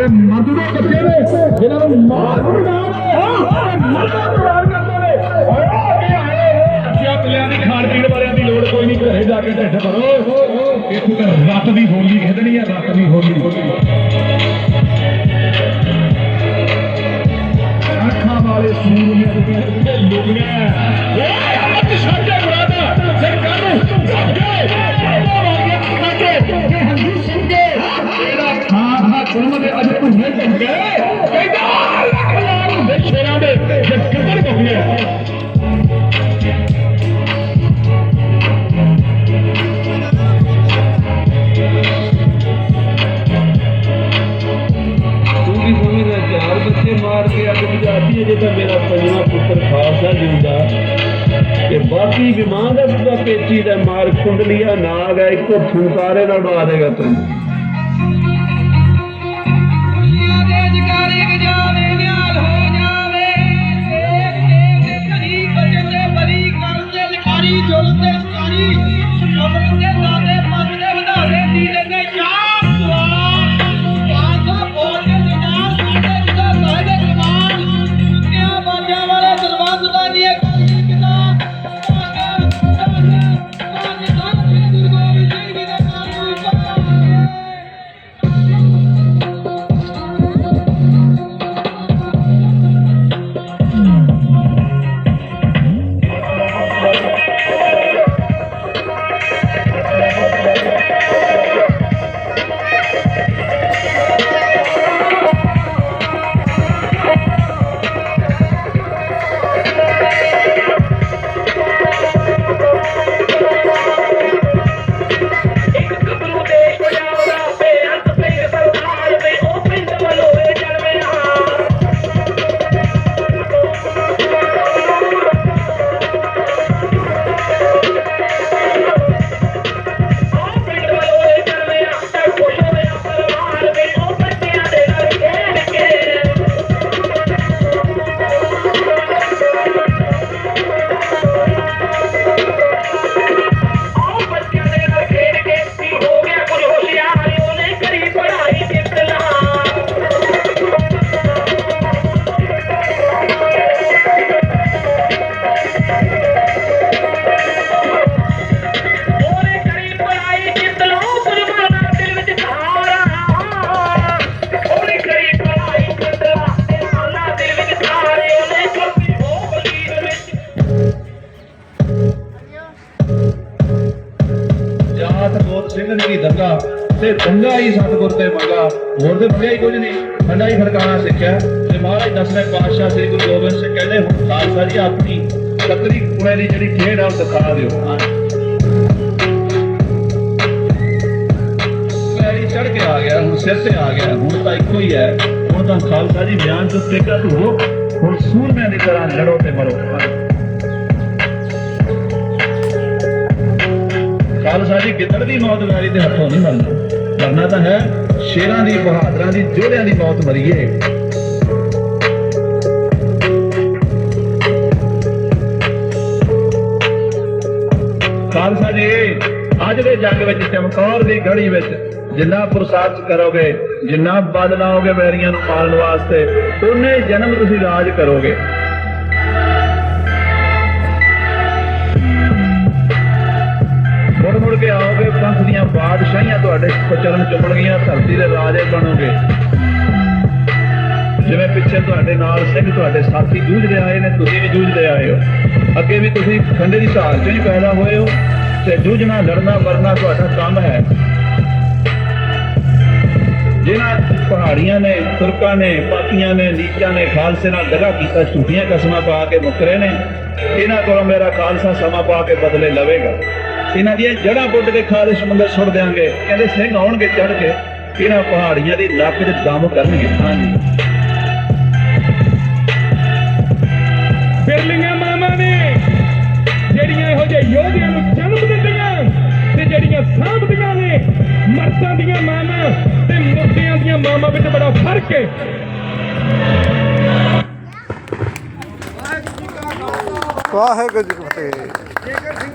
ਜਿਹੜੇ ਮਰਦ ਦੇ ਬੱਚੇ ਨੇ, ਜਿਨ੍ਹਾਂ ਨੂੰ ਮਾਰ ਨੂੰ ਨਾ ਮਰਦਾਂ ਪਿਆਰ ਕਰਦੇ ਨੇ। ਓਏ, ਆ ਆਏ ਬੱਚਿਆਂ ਪਿਲਿਆਂ ਦੀ ਖਾਣ ਪੀਣ ਵਾਲਿਆਂ ਦੀ ਲੋੜ ਕੋਈ ਨਹੀਂ, ਘਰੇ ਜਾ ਕੇ ਢਿੱਡ ਭਰੋ। ਇੱਥੇ ਤਾਂ ਰੱਤ ਦੀ ਹੋਲੀ ਖੇਡਣੀ ਹੈ ਰੱਤ ਦੀ ਹੋਲੀ। ਅੱਖਾਂ ਵਾਲੇ ਸੂਰੀਆਂ ਦੇ ਲੁਗੀਆਂ ਖਾਂ ਖਾਂ ਗੁਰਮ ਦੇ ਅਜ ਭੁੰਨੇ ਚੰਗੇ ਕਹਿੰਦਾ ਲੱਖ ਲਾਲ ਹੁੰਦੇ ਸ਼ੇਰਾਂ ਦੇ ਜੇ ਕਿੱਧਰ ਪਹੁੰਚੇ ਤੂੰ ਵੀ ਸਮਝਦਾ ਚਾਰ ਬੱਚੇ ਮਾਰ ਕੇ ਅੱਗ ਬੁਝਾਤੀ ਜੇ ਤਾਂ ਮੇਰਾ ਪੰਜਵਾਂ ਪੁੱਤਰ ਖਾਲਸਾ ਜਿਉਂਦਾ ਤੇ ਬਾਕੀ ਵਿਮਾਨ ਦਾ ਪੇਚੀ ਦਾ ਮਾਰ ਕੁੰਡਲੀਆ ਨਾਗ ਹੈ ਇੱਕੋ ਫੁੰਕਾਰੇ ਨਾਲ ਉਡਾ ਦੇਗਾ ਤੈਨੂੰ ਜਾਤ ਸਿੰਘ ਨੇ ਦੰਗਾ ਤੇ ਦੰਗਾ ਹੀ ਸਤਗੁਰ ਤੇ ਮੰਗਾ। ਹੋਰ ਤੇ ਮੰਗਿਆ ਹੀ ਕੁਝ ਨਹੀਂ। ਠੰਡਾ ਹੀ ਖੜਕਾਣਾ ਸਿੱਖਿਆ। ਤੇ ਮਹਾਰਾਜ ਦਸਵੇਂ ਪਾਤਸ਼ਾਹ ਸ੍ਰੀ ਗੁਰੂ ਗੋਬਿੰਦ ਸਿੰਘ ਕਹਿੰਦੇ ਹੁਣ ਖਾਲਸਾ ਜੀ ਆਪਣੀ ਸਕਰੀ ਕੁਣੇ ਦੀ ਜਿਹੜੀ ਖੇਡ ਆ ਉਹ ਦਿਖਾ ਦਿਓ। ਪੈਰੀ ਚੜ ਕੇ ਆ ਗਿਆ, ਹੁਣ ਸਿਰ ਤੇ ਆ ਗਿਆ। ਹੁਣ ਤਾਂ ਇੱਕੋ ਹੀ ਹੈ। ਹੁਣ ਤਾਂ ਖਾਲਸਾ ਜੀ ਬਿਆਨ ਤੋਂ ਟੇਕਾ ਧੋ ਹੁਣ ਸੂਰਮਿਆਂ ਦੀ ਤਰ੍ਹਾਂ ਲੜੋ ਤੇ ਮਰੋ। ਖਾਲਸਾ ਜੀ, ਗਿੱਦੜ ਦੀ ਮੌਤ ਵਾਰੀ ਦੇ ਹੱਥੋਂ ਨਹੀਂ ਮਰਨਾ। ਮਰਨਾ ਤਾਂ ਹੈ, ਸ਼ੇਰਾਂ ਦੀ, ਬਹਾਦਰਾਂ ਦੀ ਜੋਧਿਆਂ ਦੀ ਮੌਤ ਮਰੀਏ। ਖਾਲਸਾ ਜੀ, ਅੱਜ ਦੇ ਜੰਗ ਵਿੱਚ ਚਮਕੌਰ ਦੀ ਗੜੀ ਵਿੱਚ ਜਿੰਨਾ ਪੁਰਸਾਦ ਕਰੋਗੇ, ਜਿੰਨਾ ਬਲ ਲਾਓਗੇ ਵੈਰੀਆਂ ਨੂੰ ਮਾਰਨ ਵਾਸਤੇ ਉਹਨੇ ਜਨਮ ਤੁਸੀਂ ਰਾਜ ਕਰੋਗੇ। ਕੇ ਆਓਗੇ, ਪੰਥ ਦੀਆਂ ਬਾਦਸ਼ਾਹੀਆਂ ਤੁਹਾਡੇ ਚਰਨ ਚੁੰਮਣਗੀਆਂ, ਧਰਤੀ ਦੇ ਰਾਜੇ ਬਣੋਗੇ। ਜਿਵੇਂ ਪਿੱਛੇ ਤੁਹਾਡੇ ਨਾਲ ਸਿੰਘ, ਤੁਹਾਡੇ ਸਾਥੀ ਜੂਝਦੇ ਆਏ ਨੇ, ਤੁਸੀਂ ਵੀ ਜੂਝਦੇ ਆਏ ਹੋ। ਅੱਗੇ ਵੀ ਤੁਸੀਂ ਖੰਡੇ ਦੀ ਢਾਲ 'ਚ ਹੀ ਪੈਦਾ ਹੋਏ ਹੋ, ਤੇ ਜੂਝਣਾ, ਲੜਨਾ, ਮਰਨਾ ਤੁਹਾਡਾ ਕੰਮ ਹੈ। ਜਿਨ੍ਹਾਂ ਪਹਾੜੀਆਂ ਨੇ, ਤੁਰਕਾਂ ਨੇ ਪਾਤੀਆਂ ਨੇ, ਨੀਚਾਂ ਨੇ, ਖਾਲਸੇ ਨਾਲ ਦਗਾ ਕੀਤਾ ਝੂਠੀਆਂ ਕਸਮਾਂ ਪਾ ਕੇ ਮੁਕਰੇ ਨੇ, ਇਹਨਾਂ ਕੋਲੋਂ ਮੇਰਾ ਖਾਲਸਾ ਸਮਾਂ ਪਾ ਕੇ ਬਦਲੇ ਲਵੇਗਾ। ਇਹਨਾਂ ਦੀਆਂ ਜੜ੍ਹਾਂ ਪੁੱਟ ਕੇ ਖਾਲੇ ਸਮੁੰਦਰ ਸੁੱਟ ਦਿਆਂਗੇ। ਕਹਿੰਦੇ ਸਿੰਘ ਆਉਣਗੇ ਚੜ ਕੇ ਇਹਨਾਂ ਪਹਾੜੀਆਂ ਦੀ ਲੱਕ 'ਚ ਦਮ ਕਰਨਗੇ। ਹਾਂਜੀ। ਫਿਰਲੀਆਂ ਮਾਵਾਂ ਨੇ ਜਿਹੜੀਆਂ ਇਹੋ ਜਿਹੇ ਯੋਧਿਆਂ ਨੂੰ ਜਨਮ ਦਿੰਦੀਆਂ ਤੇ ਜਿਹੜੀਆਂ ਸਾਂਭਦੀਆਂ ਨੇ ਮਰਦਾਂ ਦੀਆਂ ਮਾਵਾਂ ਤੇ ਮੁਰਦਿਆਂ ਦੀਆਂ ਮਾਵਾਂ ਵਿੱਚ ਬੜਾ ਫ਼ਰਕ ਹੈ। ਵਾਹਿਗੁਰੂ ਜੀ ਕੀ ਫਤਿਹ।